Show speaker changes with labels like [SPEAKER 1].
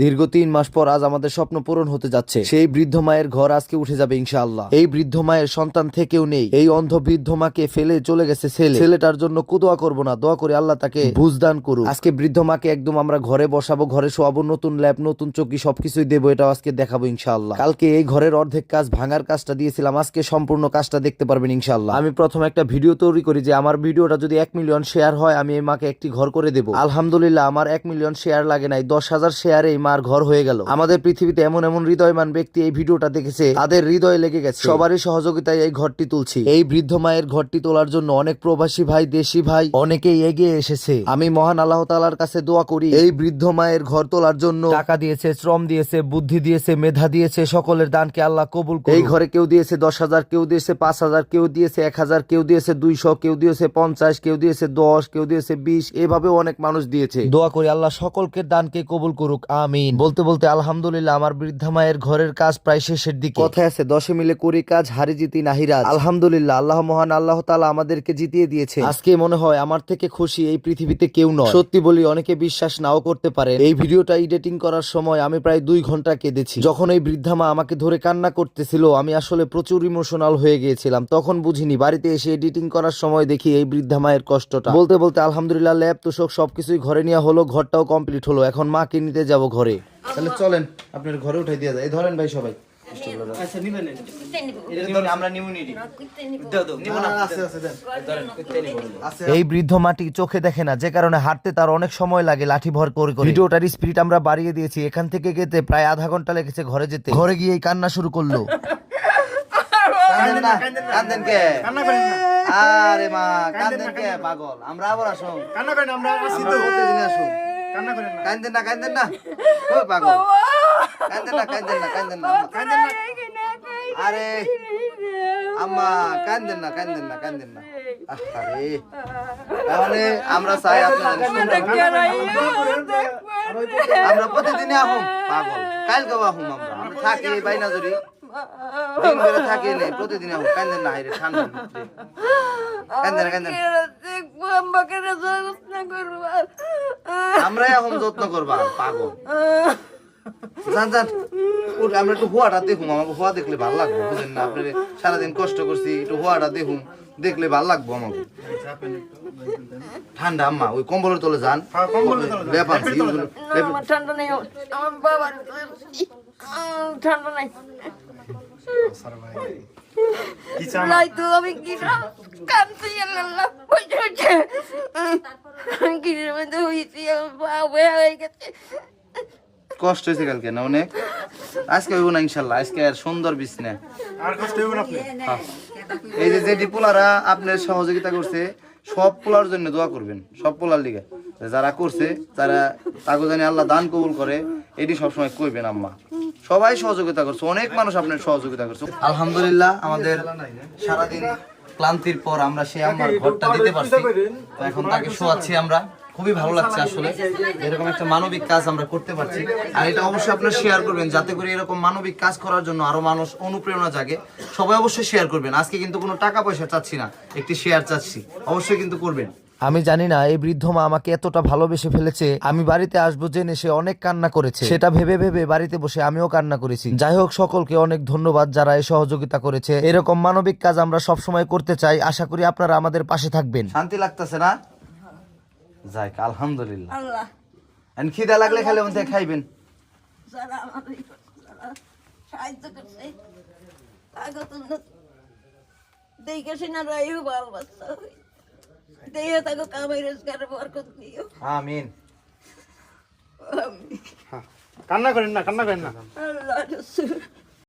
[SPEAKER 1] দীর্ঘ তিন মাস পর আজ আমাদের স্বপ্ন পূরণ হতে যাচ্ছে। সেই বৃদ্ধ মায়ের ঘর আজকে উঠে যাবে ইনশাআল্লাহ। এই বৃদ্ধ মায়ের সন্তান থেকেও নেই। এই অন্ধ বৃদ্ধ মাকে ফেলে চলে গেছে ছেলে। ছেলেটার জন্য কুদোয়া করব না, দোয়া করে আল্লাহ তাকে বুঝদান করুক। আজকে বৃদ্ধ মাকে একদম আমরা ঘরে বসাবো, ঘরে শোয়াবো, নতুন ল্যাব, নতুন চৌকি, সবকিছুই দেবো, এটাও আজকে দেখাবো ইনশাআল্লাহ। কালকে এই ঘরের অর্ধেক কাজ ভাঙার কাজটা দিয়েছিলাম, আজকে সম্পূর্ণ কাজটা দেখতে পারবেন ইনশাআল্লাহ। আমি প্রথমে একটা ভিডিও তৈরি করি যে আমার ভিডিওটা যদি এক মিলিয়ন শেয়ার হয়, আমি এই মাকে একটি ঘর করে দেবো। আলহামদুলিল্লাহ, আমার এক মিলিয়ন শেয়ার লাগে নাই, দশ হাজার শেয়ারে মার ঘর হয়ে গেল। আমাদের পৃথিবীতে এমন এমন হৃদয়মান ব্যক্তি এই ভিডিওটা দেখেছে তাদের হৃদয়ে লেগে গেছে। সবারই সহযোগিতায় এই ঘরটি তুলছি। এই বৃদ্ধ মায়ের ঘরটি তোলার জন্য অনেক প্রবাসী ভাই দেশি ভাই অনেকেই এগিয়ে এসেছে। আমি মহান আল্লাহ তালার কাছে দোয়া করি এই বৃদ্ধ মায়ের ঘর তোলার জন্য টাকা দিয়েছে শ্রম দিয়েছে বুদ্ধি দিয়েছে মেধা দিয়েছে সকলের দানকে আল্লাহ কবুল। এই ঘরে কেউ দিয়েছে দশ হাজার কেউ দিয়েছে পাঁচ হাজার কেউ দিয়েছে এক হাজার কেউ দিয়েছে দুইশো কেউ দিয়েছে পঞ্চাশ কেউ দিয়েছে দশ কেউ দিয়েছে বিশ। এভাবে অনেক মানুষ দিয়েছে। দোয়া করি আল্লাহ সকলকে দানকে কবুল করুক আমিন। বলতে বলতে আলহামদুলিল্লাহ আমার বৃদ্ধা মায়ের ঘরের কাজ প্রায় শেষের দিকে। কথায় আছে দশে মিলে করি কাজ হারি জিতি নাহিরাজ আলহামদুলিল্লাহ আল্লাহ মহান আল্লাহ তালা আমাদেরকে জিতিয়ে দিয়েছে। আজকে মনে হয় আমার থেকে খুশি এই পৃথিবীতে কেউ নয়। সত্যি বলি অনেকে বিশ্বাস নাও করতে পারে এই ভিডিওটা এডিটিং করার সময় আমি প্রায় দুই ঘণ্টা কেঁদেছি। যখন এই বৃদ্ধা মা আমাকে ধরে কান্না করতেছিল আমি আসলে প্রচুর ইমোশনাল হয়ে গিয়েছিলাম। তখন বুঝিনি বাড়িতে এসে এডিটিং করার সময় দেখি এই বৃদ্ধা মায়ের কষ্টটা। বলতে বলতে আলহামদুলিল্লাহ ল্যাব তোষক সবকিছুই ঘরে নেওয়া হলো ঘরটাও কমপ্লিট হলো। এখন মাকে নিতে যাব ঘরে। তাহলে চলেন আপনার ঘরে উঠাই দিয়ে যায় এই ধরেন ভাই সবাই।
[SPEAKER 2] আচ্ছা নিবেন
[SPEAKER 1] আমরা নিব। না। এই বৃদ্ধ মাটি চোখে দেখে না যে কারণে হাঁটতে তার অনেক সময় লাগে লাঠি ভর করে করে। ভিডিওটার স্পিড আমরা বাড়িয়ে দিয়েছি এখান থেকে গেতে প্রায় আধা ঘণ্টা লেগেছে ঘরে যেতে। ঘরে গিয়ে কান্না শুরু করল। আরে মা কান্দেন কে? পাগল আমরা আবার আসুন।
[SPEAKER 2] কান্না করেন আমরা আসি তো।
[SPEAKER 1] প্রতিদিন
[SPEAKER 2] না
[SPEAKER 1] কান্দেন না কান্দেন না ও পাগল কান্দেন না কান্দেন না কান্দেন না
[SPEAKER 2] কান্দেন না
[SPEAKER 1] আরে আম্মা কান্দেন না কান্দেন না কান্দেন না আরে তাহলে আমরা চাই আপনার আমরা প্রতিদিনই আহুম পাগল কাল কেউ আহুম আমরা আমরা থাকি বাইনা জুড়ি দিন করে থাকি নেই প্রতিদিন কান্দেন না হাইরে ঠান্ডা কান্দেন না কান্দেন আমরাই আহুম যত্ন করবা পাগল জান জান আমরা একটু হোয়াটা দেখুম আমাকে হোয়া দেখলে ভালো লাগবে বুঝেন না আপনি সারাদিন কষ্ট করছি একটু হোয়াটা দেখুম দেখলে ভালো লাগবো আমাকে ঠান্ডা আম্মা ওই কম্বলের তলে যান
[SPEAKER 3] না, আমার ঠান্ডা নেই আমার ঠান্ডা নাই আমি আল্লাহ মধ্যে হয়ে গেছে
[SPEAKER 1] কষ্ট হয়েছে কালকে না অনেক? আজকে হইব না ইনশাল্লাহ আজকে আর সুন্দর বিছনা।
[SPEAKER 2] আর কষ্ট হইব না
[SPEAKER 1] এই যে যে ডিপোলারা আপনার সহযোগিতা করছে সব পোলার জন্য দোয়া করবেন, সব পোলার লিগে। যারা করছে, তারা তাকে জানি আল্লাহ দান কবুল করে, এটি সবসময় কইবেন আম্মা। সবাই সহযোগিতা করছে, অনেক মানুষ আপনার সহযোগিতা করছে। আলহামদুলিল্লাহ, আমাদের সারাদিন ক্লান্তির পর আমরা সে আমার ঘরটা দিতে পারছি। এখন তাকে শোয়াচ্ছি আমরা। খুবই ভালো লাগছে আসলে। এরকম একটা মানবিক কাজ আমরা করতে পারছি। আর এটা অবশ্যই আপনারা শেয়ার করবেন যাতে করে এরকম মানবিক কাজ করার জন্য আরও মানুষ অনুপ্রেরণা জাগে। সবাই অবশ্যই শেয়ার করবেন। আজকে কিন্তু কোনো টাকা পয়সা চাচ্ছি না একটি শেয়ার চাচ্ছি। অবশ্যই কিন্তু করবেন। আমি জানি না এই বৃদ্ধ মা আমাকে এতটা ভালোবেসে ফেলেছে। আমি বাড়িতে আসব জেনে সে অনেক কান্না করেছে। সেটা ভেবে ভেবে বাড়িতে বসে আমিও কান্না করেছি। যাই হোক সকলকে অনেক ধন্যবাদ যারা এই সহযোগিতা করেছে। এরকম মানবিক কাজ আমরা সবসময় করতে চাই। আশা করি আপনারা আমাদের পাশে থাকবেন। শান্তি লাগতেছে না? যাই আলহামদুলিল্লাহ।
[SPEAKER 3] আল্লাহ।
[SPEAKER 1] আর খিদা লাগলে খালি মধ্যে খাইবেন।
[SPEAKER 3] যারা সাহায্য করছে তাকে দেখে সিনা রাইও তাকে কামাই রোজগার বরকত দিও।
[SPEAKER 1] আমিন।
[SPEAKER 2] কান্না করেন না কান্না করেন না।
[SPEAKER 3] আল্লাহ রসুল।